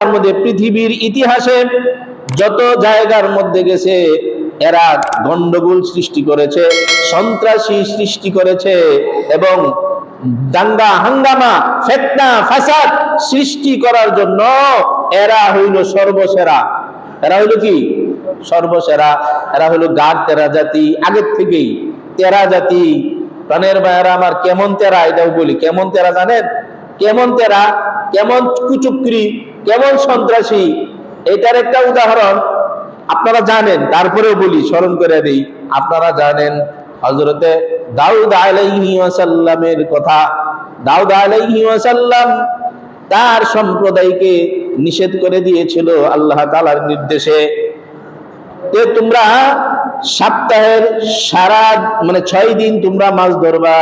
তার মধ্যে পৃথিবীর ইতিহাসে যত জায়গার মধ্যে গেছে, এরা গন্ডগোল সৃষ্টি করেছে, সন্ত্রাসী সৃষ্টি করেছে এবং দাঙ্গা, হাঙ্গামা, ফেতনা, ফাসাদ সৃষ্টি করার জন্য এরা হইল সর্বসেরা। এরা হইল কি? সর্বসেরা। এরা হইল গাঢ় তেরা জাতি। আগের থেকেই তেরা জাতি। প্রাণের বায়ারা আমার কেমন তেরা? এটাও বলি। কেমন তেরা জানেন? কেমন তেরা, কেমন কুচুকরি কেমন সন্ত্রাসী, এটার একটা উদাহরণ আপনারা জানেন, তারপরেও বলি, স্মরণ করে দিই, আপনারা জানেন হজরতে দাউদ আলাইহি ওয়াসাল্লামের কথা। দাউদ আলাইহি ওয়াসাল্লাম তার সম্প্রদায়কে নিষেধ করে দিয়েছিল আল্লাহ তাআলার নির্দেশে। যে তোমরা সপ্তাহের সারা মানে ছয় দিন তোমরা মাছ ধরবা,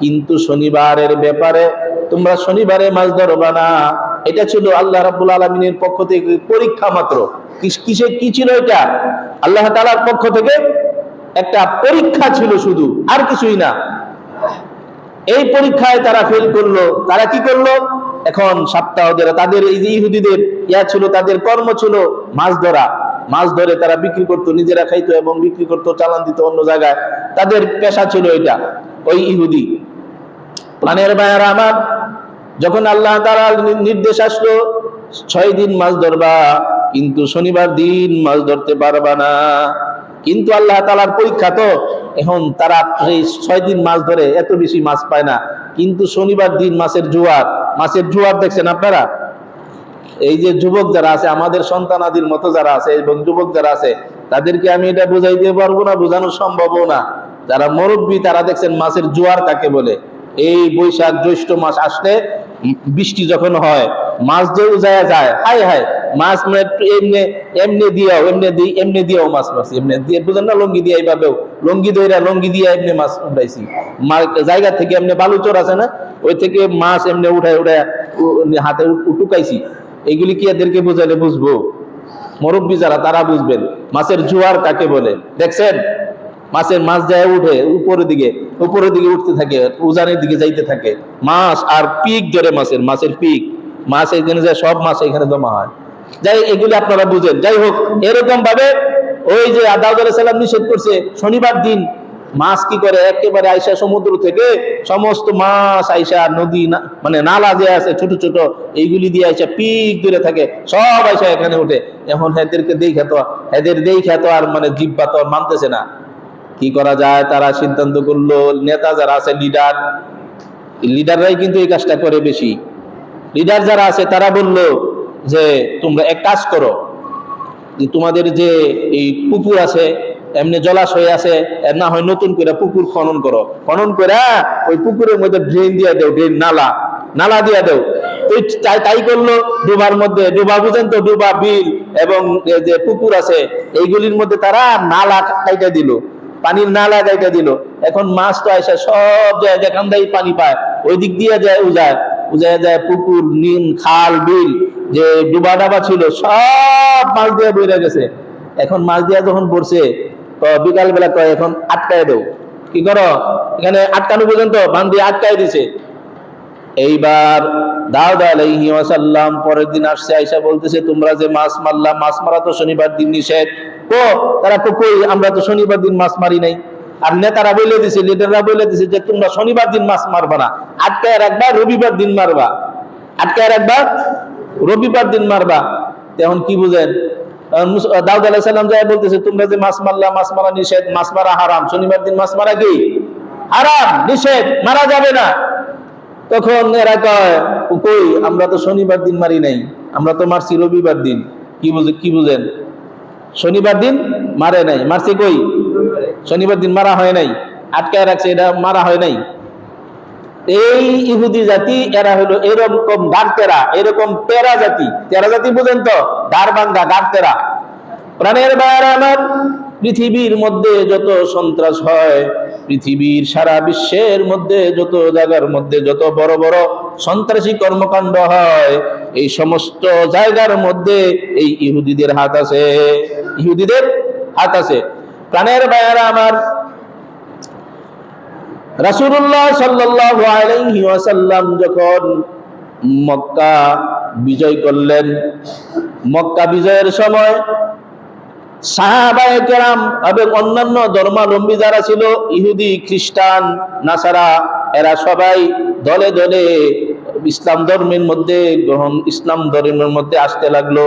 কিন্তু শনিবারের ব্যাপারে তোমরা শনিবারে মাছ ধরবা না। এটা ছিল আল্লাহ রাব্বুল আলমিনের পক্ষ থেকে পরীক্ষা মাত্র। কিস- কি ছিল এটা? আল্লাহ তাআলার পক্ষ থেকে একটা পরীক্ষা ছিল শুধু, আর কিছুই না। এই পরীক্ষায় তারা ফেল করল। তারা কি করল? এখন সপ্তাহ ধরে তাদের এই ইহুদিদের ইয়া ছিল, তাদের কর্ম ছিল মাছ ধরা। মাছ ধরে তারা বিক্রি করতো, নিজেরা খাইতো এবং বিক্রি করতো, চালান দিত অন্য জায়গায়। তাদের পেশা ছিল এটা, ওই ইহুদি। প্রাণের বায়ারা আমার যখন আল্লাহ তারা নির্দেশ আসলো, ছয় দিন মাছ ধরবা, কিন্তু শনিবার দিন মাছ ধরতে পারবা না। কিন্তু আল্লাহ তালার পরীক্ষা তো, এখন তারা এই ছয় দিন মাছ ধরে, এত বেশি মাছ পায় না। কিন্তু শনিবার দিন মাছের জোয়ার মাছের জোয়ার দেখছেন আপনারা? এই যে যুবক যারা আছে, আমাদের সন্তানাদির মতো যারা আছে, এবং যুবক যারা আছে, তাদেরকে আমি এটা বুঝাইতে পারব না, বোঝানো সম্ভবও না। যারা মুরব্বী, তারা দেখছেন মাছের জোয়ার কাকে বলে। এই বৈশাখ জ্যৈষ্ঠ মাস আসলে বৃষ্টি যখন হয়, মাছ যে উজায়া যায় হাই হাই মাছ মানে এমনি এমনি দিয়াও, এমনি দি, এমনি দিয়াও মাছ মারছি, এমনি দিয়ে বুঝেন না, লঙ্গি দিয়ে এইভাবেও, লঙ্গি দইরা লঙ্গি দিয়ে এমনি মাছ উঠাইছি। জায়গা থেকে এমনি বালুচর আছে না, ওই থেকে মাছ এমনি উঠায় উঠায় হাতে টুকাইছি। এগুলি কি এদেরকে বোঝালে বুঝব? মুরব্বী যারা, তারা বুঝবেন। মাছের জোয়ার কাকে বলে? দেখছেন? মাছের মাছ যায় উঠে উপরের দিকে উপরের দিকে উঠতে থাকে, উজানের দিকে যাইতে থাকে। মাছ আর পিক ধরে মাছের মাছের পিক। মাছ এখানে যায়, সব মাছ এখানে জমা হয়। যাই, এগুলি আপনারা বুঝেন। যাই হোক এরকম ভাবে ওই যে দাউদ সালাম নিষেধ করছে, শনিবার দিন মাছ কি করে? একেবারে আইসা সমুদ্র থেকে সমস্ত মাছ আইসা নদী মানে নালা যে আছে, ছোট ছোট, এইগুলি দিয়ে আইসা পিক দূরে থাকে, সব আইসা এখানে উঠে। এখন এদেরকে দেখে তো এদের দেখে তো আর মানে জিব্বা তো মানতেছে না। কি করা যায়? তারা সিদ্ধান্ত করল, নেতা যারা আছে লিডার লিডাররাই কিন্তু এই কাজটা করে বেশি। লিডার যারা আছে, তারা বলল যে, তোমরা এক কাজ করো, যে তোমাদের যে এই পুকুর আছে, এমনি জলাশয় আছে, এর না হয় নতুন করে পুকুর খনন করো। খনন করে, ওই পুকুরের মধ্যে ড্রেন দিয়ে দেও ড্রেন নালা নালা দিয়ে দেও। তাই তাই করল, ডুবার মধ্যে, ডুবা বুঝেন তো, ডুবা বিল এবং যে পুকুর আছে, এইগুলির মধ্যে তারা নালা কাইটা দিল। পানির নালা গাইটা দিল। এখন মাছ তো আসে সব জায়গায় যেখান দিয়ে পানি পায়, ওই দিক দিয়ে যায় উজায়। উজায় যায় পুকুর, নিম, খাল, বিল, যে ডুবা ডাবা ছিল, সব মাছ দিয়ে বইরে গেছে। এখন মাছ দিয়া যখন পড়ছে বিকাল বেলা কয়, এখন আটকায় দেও। কি করো? এখানে আটকানো পর্যন্ত বান দিয়ে আটকায় দিছে। এইবার দাউদ আলাইহি ওয়াসাল্লাম পরের দিন আসছে, আইসা বলতেছে, তোমরা যে মাছ মারলা, মাছ মারা তো শনিবার দিন নিষেধ। ও তারা তো কই, আমরা তো শনিবার দিন মাছ মারি নাই। আর নেতারা বলে দিছে, লিডাররা বলে দিছে যে তোমরা শনিবার দিন মাছ মারবা না, আটকায় রাখবা, রবিবার দিন মারবা। আটকায় রাখবা, রবিবার দিন মারবা। এখন কি বুঝেন? দাউদ সালাম যায় বলতেছে, তোমরা যে মাছ মারলা, মাছ মারা নিষেধ, মাছ মারা হারাম, শনিবার দিন মাছ মারা কি? হারাম, নিষেধ, মারা যাবে না। তখন এরা কয়, কই, আমরা তো শনিবার দিন মারি নাই, আমরা তো মারছি রবিবার দিন। কি বুঝে, কি বুঝেন? শনিবার দিন মারে নাই। মারছি কই? শনিবার দিন মারা হয় নাই। আটকায় রাখছে এটা মারা হয় নাই। এই ইহুদি জাতি, এরা হলো এরকম গাড়তেরা এরকম তেরা জাতি। তেরা জাতি বুঝেন তো? বান্ধা গাড়তেরা প্রাণের বাইরে আমার, পৃথিবীর মধ্যে যত সন্ত্রাস হয়, পৃথিবীর সারা বিশ্বের মধ্যে যত জায়গার মধ্যে যত বড় বড় সন্ত্রাসী কর্মকাণ্ড হয়, এই সমস্ত জায়গার মধ্যে এই ইহুদিদের হাত আছে। ইহুদিদের হাত আছে। প্রাণের বাইরে আমার আলাইহি ওয়াসাল্লাম যখন মক্কা বিজয় করলেন, মক্কা বিজয়ের সময় সাহাবায়ে কেরাম এবং অন্যান্য ধর্মাবলম্বী যারা ছিল, ইহুদি, খ্রিস্টান, নাসারা, এরা সবাই দলে দলে ইসলাম ধর্মের মধ্যে গ্রহণ, ইসলাম ধর্মের মধ্যে আসতে লাগল,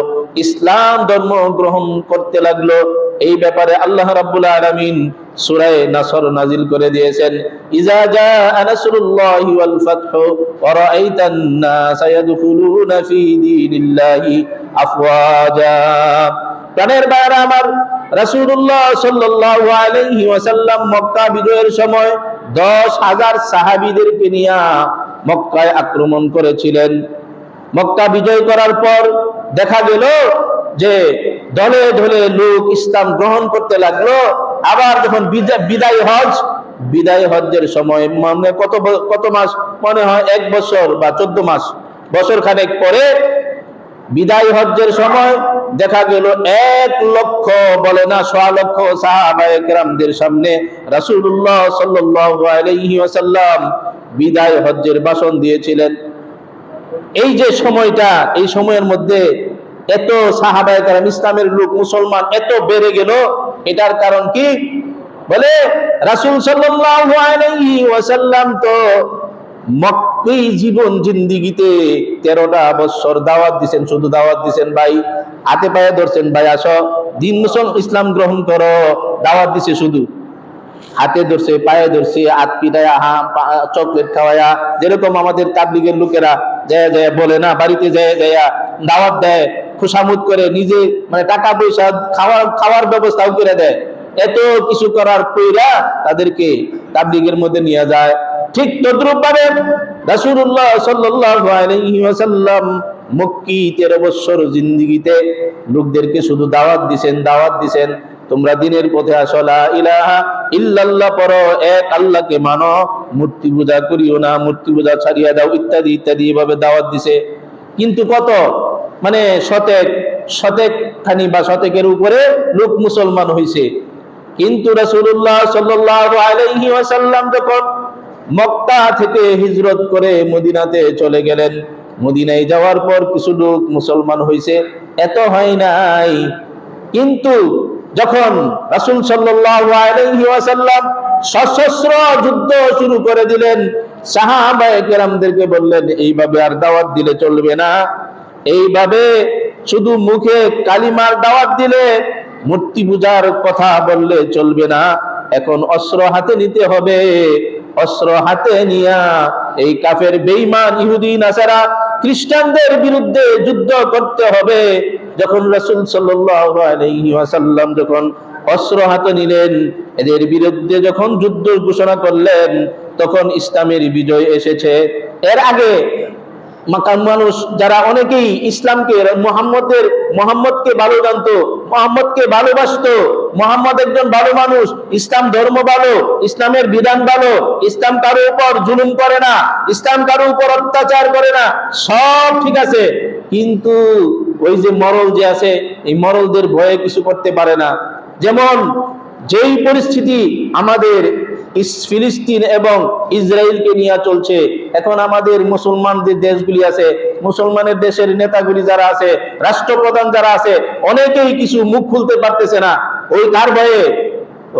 ইসলাম ধর্ম গ্রহণ করতে লাগল। এই ব্যাপারে আল্লাহ রাব্বুল আলামিন সূরায়ে নাসর নাজিল করে দিয়েছেন ইজা জাআ নাসরুল্লাহি ওয়াল ফাতহু ওয়া রাআইতান নাসা ইয়াদখুলুনা ফি দীনিল্লাহি আফওয়াজা। প্রাণের বাইরে আমার, রাসূলুল্লাহ সাল্লাল্লাহু আলাইহি ওয়াসাল্লাম মক্কা বিজয়ের সময় দশ হাজার সাহাবীদেরকে নিয়ে মক্কায় আক্রমণ করেছিলেন। মক্কা বিজয় করার পর দেখা গেল যে দলে দলে লোক ইসলাম গ্রহণ করতে লাগল। আবার যখন বিদায় হজ, বিদায় হজ্জের সময় মানে কত কত মাস? মনে হয় এক বছর বা চোদ্দ মাস। বছর খানেক পরে বিদায় হজ্জের সময় দেখা গেল এক লক্ষ, বলে না, সোয়া লক্ষ সাহাবায়ে কেরামদের সামনে রাসূলুল্লাহ সাল্লাল্লাহু আলাইহি ওয়াসাল্লাম বিদায় হজ্জের ভাষণ দিয়েছিলেন। এই যে সময়টা, এই সময়ের মধ্যে এত সাহাবায়ে কারণ ইসলামের লোক মুসলমান এত বেড়ে গেল, এটার কারণ কি? বলে রাসূল সাল্লাম তো মক্কি জীবন জিন্দিগিতে তেরোটা বছর দাওয়াত দিছেন, শুধু দাওয়াত দিছেন, ভাই, হাতে পায়ে ধরছেন, ভাই, আসো, দিন ইসলাম গ্রহণ করো, দাওয়াত দিছে শুধু। হাতে ধরছে, পায়ে ধরছে, হাত পিটায়া হা চকলেট খাওয়ায়া। যেরকম আমাদের তাবলিগের লোকেরা যায় যায়, বলে না, বাড়িতে যায় যায়, দাওয়াত দেয় খুশামুদ করে, নিজে মানে টাকা পয়সা খাওয়ার খাওয়ার ব্যবস্থাও করে দেয়। এত কিছু করার কইরা তাদেরকে তাবলিগের মধ্যে নিয়ে যায়। ঠিক তদ্রুপ ভাবে আলাইহি ওয়াসাল্লাম মক্কি 13 বছর জিন্দেগিতে লোকদেরকে শুধু দাওয়াত দিবেন দাওয়াত দিবেন তোমরা দিনের পথে আসো ইলাহা ইল্লাল্লাহ পড়ো, এক আল্লাহকে মানো, মূর্তি পূজা করিও না, মূর্তি পূজা ছাড়িয়া দাও, ইত্যাদি ইত্যাদি, এভাবে দাওয়াত দিছে। কিন্তু কত? মানে শতেক শতেক খানি বা শতেকের উপরে লোক মুসলমান হইছে। কিন্তু রাসূলুল্লাহ সাল্লাল্লাহু আলাইহি ওয়াসাল্লাম যখন মক্কা থেকে হিজরত করে মদিনাতে চলে গেলেন, মদিনায় যাওয়ার পর কিছু লোক মুসলমান হইছে। এত হয় নাই। কিন্তু যখন রাসুল সাল্লাল্লাহু আলাইহি সশস্ত্র যুদ্ধ শুরু করে দিলেন, সাহাবায়ে কেরামদেরকে বললেন, এইভাবে আর দাওয়াত দিলে চলবে না। এইভাবে শুধু মুখে কালিমার দাওয়াত দিলে মূর্তি পূজার কথা বললে চলবে না। এখন অস্ত্র হাতে নিতে হবে। অস্ত্র হাতে নিয়া এই কাফের বেঈমান ইহুদি, নাসারা, খ্রিস্টানদের বিরুদ্ধে যুদ্ধ করতে হবে। যখন রাসূল ওয়াসাল্লাম যখন অস্ত্র হাতে নিলেন, এদের বিরুদ্ধে যখন যুদ্ধ ঘোষণা করলেন, তখন ইসলামের বিজয় এসেছে। এর আগে মানুষ যারা অনেকেই ইসলামকে, মোহাম্মদের, মোহাম্মদকে ভালো জানতো, মোহাম্মদকে ভালোবাসতো, মোহাম্মদ একজন ভালো মানুষ, ইসলাম ধর্ম ভালো, ইসলামের বিধান ভালো, ইসলাম কারও উপর জুলুম করে না, ইসলাম কারও উপর অত্যাচার করে না, সব ঠিক আছে। কিন্তু ওই যে মরল যে আছে, এই মরলদের ভয়ে কিছু করতে পারে না। যেমন যেই পরিস্থিতি আমাদের ফিলিস্তিন এবং ইসরায়েলকে নিয়ে চলছে, এখন আমাদের মুসলমানদের দেশগুলি আছে, মুসলমানের দেশের নেতাগুলি যারা আছে, রাষ্ট্রপ্রধান যারা আছে, অনেকেই কিছু মুখ খুলতে পারতেছে না। ওই কার ভয়ে?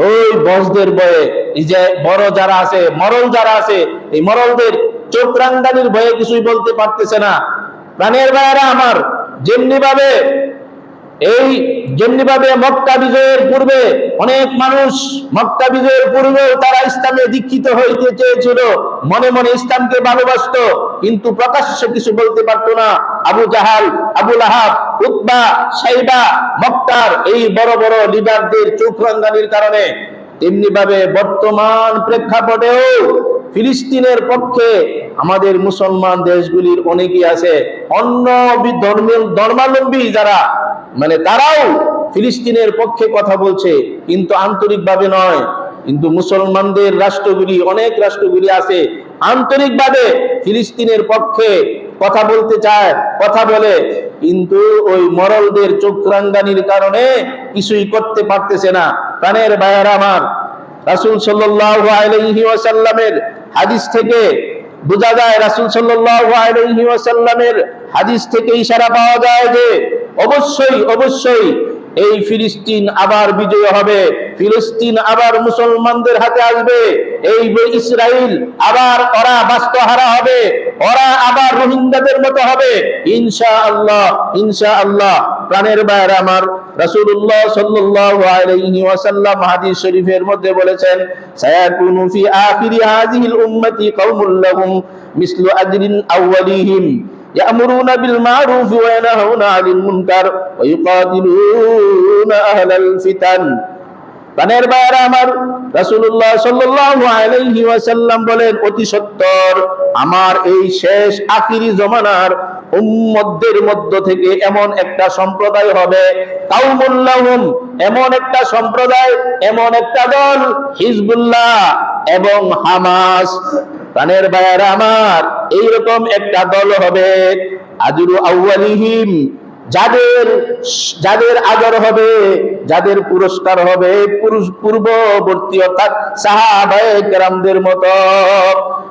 ওই বসদের ভয়ে। এই যে বড় যারা আছে, মরল যারা আছে, এই মরলদের চোখ রাঙ্গানির ভয়ে কিছুই বলতে পারতেছে না। প্রাণের ভাইয়েরা আমার যেমনি ভাবে এই যেমনি ভাবে মক্কা বিজয়ের পূর্বে অনেক মানুষ মক্কা বিজয়ের পূর্বেও তারা ইসলামে দীক্ষিত হইতে চেয়েছিল, মনে মনে ইসলামকে ভালোবাসতো, কিন্তু প্রকাশ্যে কিছু বলতে পারতো না। আবু জাহাল আবুল আহাব উতবা, সাইবা মক্কার এই বড় বড় লিডারদের চোখ রাঙ্গানির কারণে তেমনি ভাবে বর্তমান প্রেক্ষাপটেও ফিলিস্তিনের পক্ষে আমাদের মুসলমান দেশগুলির অনেকেই আছে। অন্য ধর্মাবলম্বী যারা মানে তারাও ফিলিস্তিনের পক্ষে কথা বলছে, কিন্তু আন্তরিকভাবে নয়। কিন্তু মুসলমানদের রাষ্ট্রগুলি, অনেক রাষ্ট্রগুলি আছে, আন্তরিকভাবে ফিলিস্তিনের পক্ষে কথা বলতে চায়, কথা বলে, কিন্তু ওই মরলদের চোখরাঙ্গানির কারণে কিছুই করতে পারতেছে না। প্রাণের বায়ার আমার, রাসুল সাল্লাল্লাহু আলাইহি ওয়াসাল্লামের হাদিস থেকে বোঝা যায় রাসুল ওয়াসাল্লামের হাদিস থেকে ইশারা পাওয়া যায় যে অবশ্যই অবশ্যই এই ফিলিস্তিন আবার বিজয় হবে। ফিলিস্তিন আবার মুসলমানদের হাতে আসবে। এই ইসরাইল, আবার ওরা বাস্তহারা হবে। ওরা আবার রোহিঙ্গাদের মতো হবে। ইনশা আল্লাহ ইনশা আল্লাহ প্রাণের বাইরে আমার, রাসূলুল্লাহ সাল্লাল্লাহু আলাইহি ওয়াসাল্লাম হাদিস শরীফের মধ্যে বলেছেন, সায়াকুনু ফি আখিরি হাযিহিল উম্মতি কওমুল লাহুম মিসলু আজরিন আউয়ালিহিম يأمرون بالمعروف وينهون عن المنكر ويقاتلون أهل الفتن প্রাণের বাইরে আমার রাসূলুল্লাহ সাল্লাল্লাহু আলাইহি ওয়াসাল্লাম বলেন অতি সত্তর আমার এই শেষ আখিরি জমানার উম্মতদের মধ্য থেকে এমন একটা সম্প্রদায় হবে কাউমুল্লাহুম এমন একটা সম্প্রদায় এমন একটা দল হিজবুল্লাহ এবং হামাস প্রাণের বাইরে আমার, এইরকম একটা দল হবে। আজুরু আউয়ালিহিম, যাদের যাদের আদর হবে, যাদের পুরস্কার হবে, পুরুষ পূর্ববর্তী অর্থাৎ সাহাবায়ে কেরামদের মতো।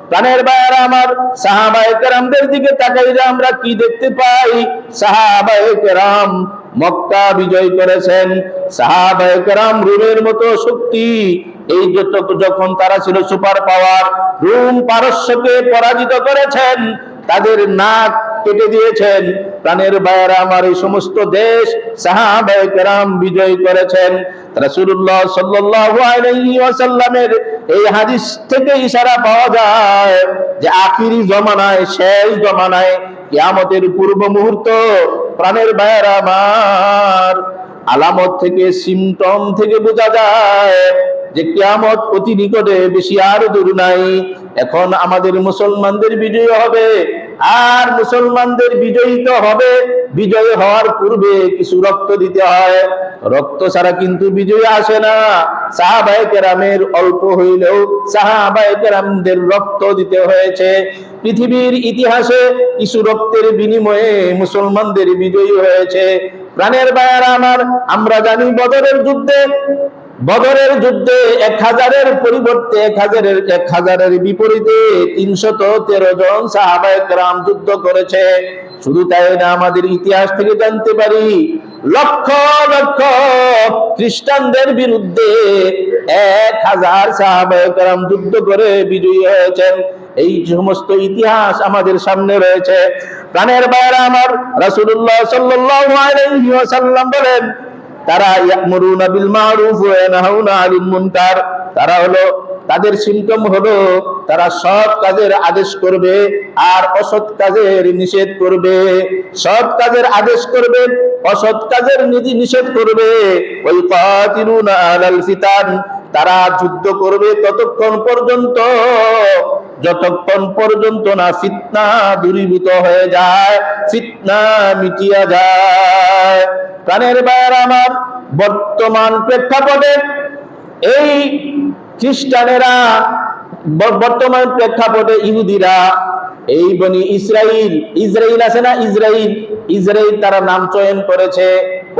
প্রাণের বাইরে আমার সাহাবায়ে কেরামদের দিকে তাকাইলে আমরা কি দেখতে পাই? সাহাবায়ে কেরাম মক্কা বিজয় করেছেন। সাহাবায়ে কেরাম রুমের মতো শক্তি এই যখন তারা ছিল সুপার পাওয়ার, রুম পারস্যকে পরাজিত করেছেন, তাদের নাক কেটে দিয়েছেন, প্রাণের বাইরে আমার এই সমস্ত দেশ সাহাবায়ে বিজয় করেছেন। এই হাদিস থেকে ইশারা পাওয়া যায় যে আখিরি জমানায়, শেষ জমানায়, কিয়ামতের পূর্ব মুহূর্ত, প্রাণের বাইরে আমার আলামত থেকে সিমটম থেকে বোঝা যায়। যে কিয়ামত অতি নিকটে বেশি আর দূর নাই। এখন আমাদের মুসলমানদের বিজয় হবে, আর মুসলমানদের বিজয়ী তো হবে। বিজয় হওয়ার পূর্বে কিছু রক্ত দিতে হয়। রক্ত ছাড়া কিন্তু বিজয় আসে না। সাহাবায়ে কেরামের অল্প হইলেও সাহাবায়ে কেরামদের রক্ত দিতে হয়েছে। পৃথিবীর ইতিহাসে কিছু রক্তের বিনিময়ে মুসলমানদের বিজয়ী হয়েছে। প্রাণের বায়ার আমার, আমরা জানি বদরের যুদ্ধে বদরের যুদ্ধে এক হাজারের পরিবর্তে এক হাজারের এক হাজারের বিপরীতে তিনশত তেরো জন সাহাবায়ক রাম যুদ্ধ করেছে। শুধু তাই না, আমাদের ইতিহাস থেকে জানতে পারি, লক্ষ লক্ষ খ্রিস্টানদের বিরুদ্ধে এক হাজার সাহাবায়ক রাম যুদ্ধ করে বিজয়ী হয়েছেন। এই সমস্ত ইতিহাস আমাদের সামনে রয়েছে। প্রাণের বাইরে আমার রাসূলুল্লাহ সাল্লাল্লাহু আলাইহি বলেন তারা ইয়ামুরুনা বিল মারুফ তারা হলো তাদের সিমটম হলো তারা সৎ কাজের আদেশ করবে আর অসৎ কাজের নিষেধ করবে। সৎ কাজের আদেশ করবে, অসৎ কাজের নীতি নিষেধ করবে। ওই কাতিলুনা আলাল ফিতান। তারা যুদ্ধ করবে ততক্ষণ পর্যন্ত, যতক্ষণ পর্যন্ত না ফিতনা দূরীভূত হয়ে যায়, ফিতনা মিটিয়া যায়। প্রাণের বাইর আমার বর্তমান প্রেক্ষাপটে। এই খ্রিস্টানেরা বর্তমান প্রেক্ষাপটে ইহুদিরা, এই বনি ইসরাইল ইসরাইল আছে না ইসরাইল? ইসরাইল তারা নাম চয়ন করেছে।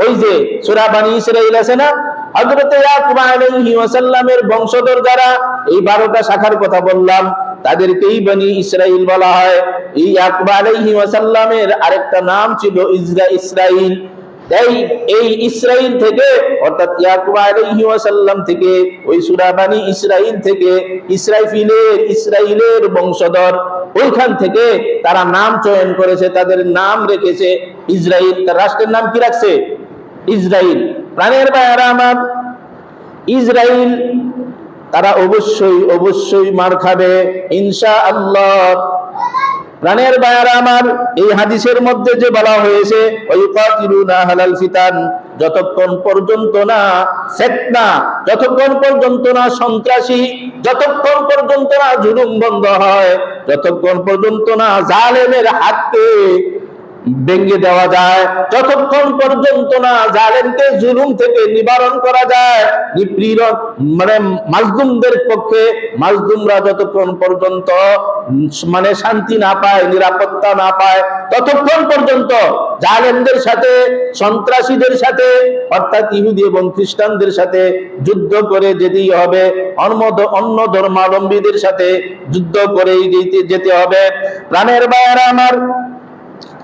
ওই যে সূরা বানি ইসরাইল আছে না? হযরত ইয়াকুব আলাইহি ওয়াসাল্লামের বংশধর যারা, এই 12টা শাখার কথা বললাম, তাদেরকেই বনি ইসরাইল বলা হয়। এই ইয়াকুব আলাইহি ওয়াসাল্লামের আরেকটা নাম ছিল ইসরা ইসরাইল। এই এই ইসরাইল থেকে, অর্থাৎ ইয়াকুব আলাইহি থেকে, ওই সূরা বানি ইসরাইল থেকে, ইসরাইফিলের, ইসরাইলের বংশধর, ওইখান থেকে তারা নাম চয়ন করেছে, তাদের নাম রেখেছে ইসরাইল। তার রাষ্ট্রের নাম কি রাখছে? ইসরাইল। প্রাণের বাইরা আমার, ইসরাইল তারা অবশ্যই অবশ্যই মার খাবে ইনশা আল্লাহ প্রাণের বায়ারা আমার, এই হাদিসের মধ্যে যে বলা হয়েছে হালাল যতক্ষণ পর্যন্ত না সেতনা যতক্ষণ পর্যন্ত না সন্ত্রাসী, যতক্ষণ পর্যন্ত না জুলুম বন্ধ হয়, যতক্ষণ পর্যন্ত না জালেমের হাতকে ভেঙে দেওয়া যায়। যতক্ষণ পর্যন্ত না জালেমকে জুলুম থেকে নিবারণ করা যায় মানে মাজলুমদের পক্ষে মাজলুমরা যতক্ষণ পর্যন্ত মানে শান্তি না পায়, নিরাপত্তা না পায়, ততক্ষণ পর্যন্ত জালেমদের সাথে, সন্ত্রাসীদের সাথে, অর্থাৎ ইহুদি এবং খ্রিস্টানদের সাথে যুদ্ধ করে যেতেই হবে। অন্য ধর্মাবলম্বীদের সাথে যুদ্ধ করেই যেতে হবে। প্রাণের বায়ারা আমার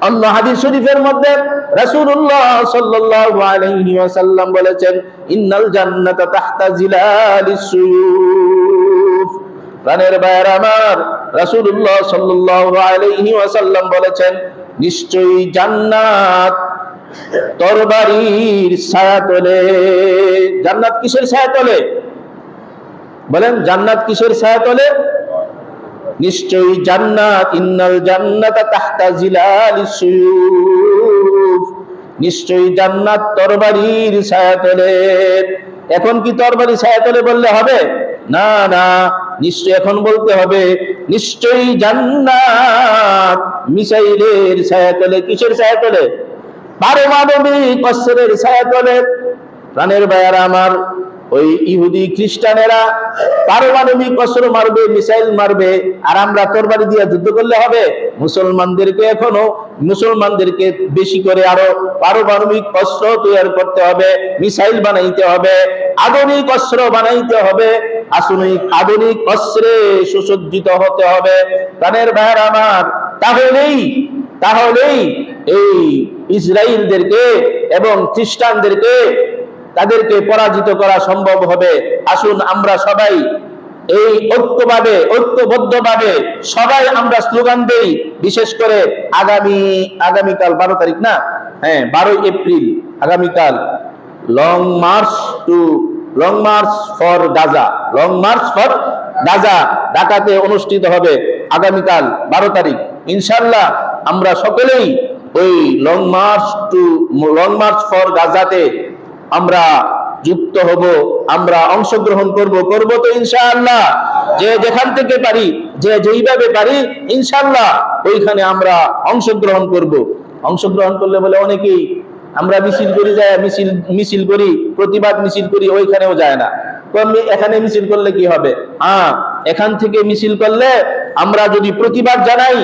অন্য হাদিস শরীফের মধ্যে রাসূলুল্লাহ সাল্লাল্লাহু আলাইহি ওয়াসাল্লাম বলেছেন, ইন্নাল জান্নাতা তাহতা জিলালিস সুয়ুফ। প্রাণের ভাইয়ের আমার, রাসূলুল্লাহ সাল্লাল্লাহু আলাইহি ওয়াসাল্লাম বলেছেন, নিশ্চয়ই জান্নাত তরবারির ছায়াতলে জান্নাত কিসের ছায়াতলে বলেন, জান্নাত কিসের ছায়াতলে নিশ্চয়ই জান্নাত, ইন্নাল জান্নাতা তাহতা জিলালিস সুয়ুফ। নিশ্চয়ই জান্নাত তরবারির ছায়াতলে। এখন কি তরবারি ছায়াতলে বললে হবে? না না নিশ্চয় এখন বলতে হবে, নিশ্চয়ই জান্নাত মিসাইলের ছায়াতলে। কিসের ছায়াতলে? পারমাণবিক অস্ত্রের ছায়াতলে। প্রাণের বায়ারা আমার ওই ইহুদি খ্রিস্টানেরা পারমাণবিক অস্ত্র মারবে, মিসাইল মারবে, আর আমরা তরবারি দিয়ে যুদ্ধ করলে হবে? মুসলমানদেরকে এখনও, মুসলমানদেরকে বেশি করে আরও পারমাণবিক অস্ত্র তৈরি করতে হবে, মিসাইল বানাইতে হবে, আধুনিক অস্ত্র বানাইতে হবে, আধুনিক আধুনিক অস্ত্রে সুসজ্জিত হতে হবে। প্রাণের ভাইয়ার আমার, তাহলেই তাহলেই এই ইসরায়েলদেরকে এবং খ্রিস্টানদেরকে তাদেরকে পরাজিত করা সম্ভব হবে। আসুন আমরা সবাই এই ঐক্যভাবে, ঐক্যবদ্ধভাবে সবাই আমরা স্লোগান দেই, বিশেষ করে আগামী, আগামীকাল বারো তারিখ না? হ্যাঁ বারোই এপ্রিল, আগামীকাল। Long march to, long march for Gaza, long march for Gaza, ঢাকাতে অনুষ্ঠিত হবে আগামীকাল বারো তারিখ। ইনশাল্লাহ আমরা সকলেই ওই long march to, long march for গাজাতে আমরা যুক্ত হব, আমরা অংশগ্রহণ করব করব তো ইনশাআল্লাহ। যে যেখান থেকে পারি, যে যেইভাবে পারি, ইনশাআল্লাহ ওইখানে আমরা অংশগ্রহণ করব। অংশগ্রহণ করলে বলে অনেকেই, আমরা মিছিল করি যায়, মিছিল মিছিল করি, প্রতিবাদ মিছিল করি, ওইখানেও যায় না। এখানে মিছিল করলে কি হবে? হ্যাঁ এখান থেকে মিছিল করলে আমরা যদি প্রতিবাদ জানাই,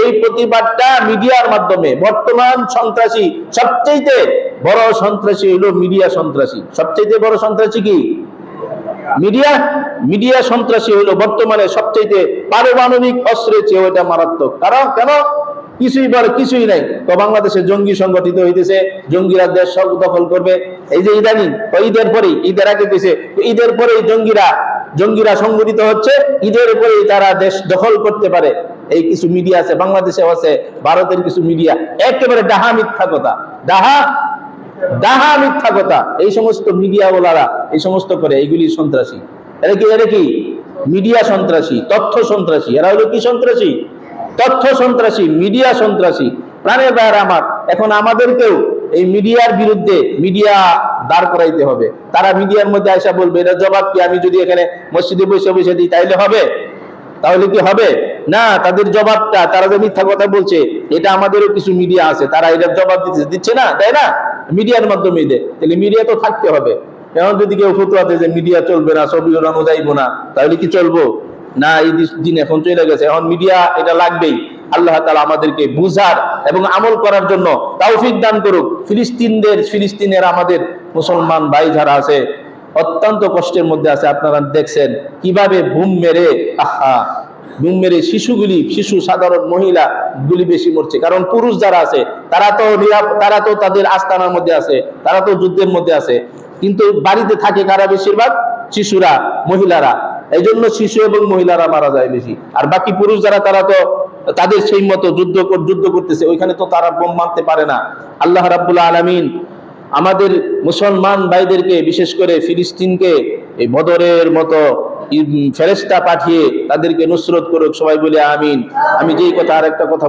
এই প্রতিবাদটা মিডিয়ার মাধ্যমে, বর্তমান সন্ত্রাসী সবচেয়ে বড় সন্ত্রাসী হলো মিডিয়া সন্ত্রাসী। সবচেয়ে বড় সন্ত্রাসী কি? মিডিয়া? মিডিয়া সন্ত্রাসী হলো বর্তমানে সবচেয়ে পারমাণবিক অস্ত্রের চেয়ে ওটা মারাত্মক। কারণ, কেন? কিছুই বলে কিছুই নাই। তো বাংলাদেশে জঙ্গি সংগঠিত হইতেছে, জঙ্গিরা দেশ সব দখল করবে। এই যে ইদানিং ঈদের পরেই, ঈদের আগে তো ঈদের পরেই জঙ্গিরা জঙ্গিরা সংগঠিত হচ্ছে, ঈদের পরেই তারা দেশ দখল করতে পারে। এই কিছু মিডিয়া আছে বাংলাদেশে আছে, ভারতের কিছু মিডিয়া, একেবারে ডাহা মিথ্যা কথা, ডাহা ডাহা মিথ্যা কথা। এই সমস্ত মিডিয়া ওলারা এই সমস্ত করে, এইগুলি সন্ত্রাসী। এরা কি এরা কি? মিডিয়া সন্ত্রাসী, তথ্য সন্ত্রাসী। এরা হলো কি সন্ত্রাসী? তথ্য সন্ত্রাসী, মিডিয়া সন্ত্রাসী, প্রাণের বাইরে আমার। এখন আমাদেরকেও এই মিডিয়ার বিরুদ্ধে মিডিয়া দাঁড় করাইতে হবে। তারা মিডিয়ার মধ্যে আসা বলবে এটা জবাব কি? আমি যদি এখানে মসজিদে বসে বসে দিই, তাইলে হবে? তাহলে কি হবে? না, তাদের জবাবটা, তারা যে মিথ্যা কথা বলছে, এটা আমাদেরও কিছু মিডিয়া আছে, তারা এটার জবাব দিতে, দিচ্ছে না, তাই না? মিডিয়ার মাধ্যমে দেয় তাহলে মিডিয়া তো থাকতে হবে। এখন যদি কেউ ফতুয়াতে যে মিডিয়া চলবে না, ছবি ওড়ানো যাইবো না, তাহলে কি চলবো? না, এই দিন এখন চলে গেছে। এখন মিডিয়া এটা লাগবেই। আল্লাহ তালা আমাদেরকে বুঝার এবং আমল করার জন্য তৌফিক দান করুক। ফিলিস্তিনদের, ফিলিস্তিনের আমাদের মুসলমান ভাই যারা আছে, অত্যন্ত কষ্টের মধ্যে আছে। আপনারা দেখছেন কীভাবে বুম মেরে, আহা, বুম মেরে শিশুগুলি, শিশু, সাধারণ মহিলা গুলি বেশি মরছে। কারণ পুরুষ যারা আছে, তারা তো তারা তো তাদের আস্তানার মধ্যে আছে, তারা তো যুদ্ধের মধ্যে আছে। কিন্তু বাড়িতে থাকে কারা বেশিরভাগ? শিশুরা, মহিলারা। এই জন্য শিশু এবং মহিলারা মারা যায় বেশি। আর বাকি পুরুষ যারা, তারা তো তাদের সেই মতো যুদ্ধ যুদ্ধ করতেছে। ওইখানে তো তারা বোম মানতে পারে না। আল্লাহ রাবুল্লাহ আলমিন আমাদের মুসলমান ভাইদেরকে, বিশেষ করে ফিলিস্তিনকে, এই বদরের মতো ফেরেস্তা পাঠিয়ে তাদেরকে নুসরত করুক, সবাই বলে আমিন। আমি যেই কথা আর একটা কথা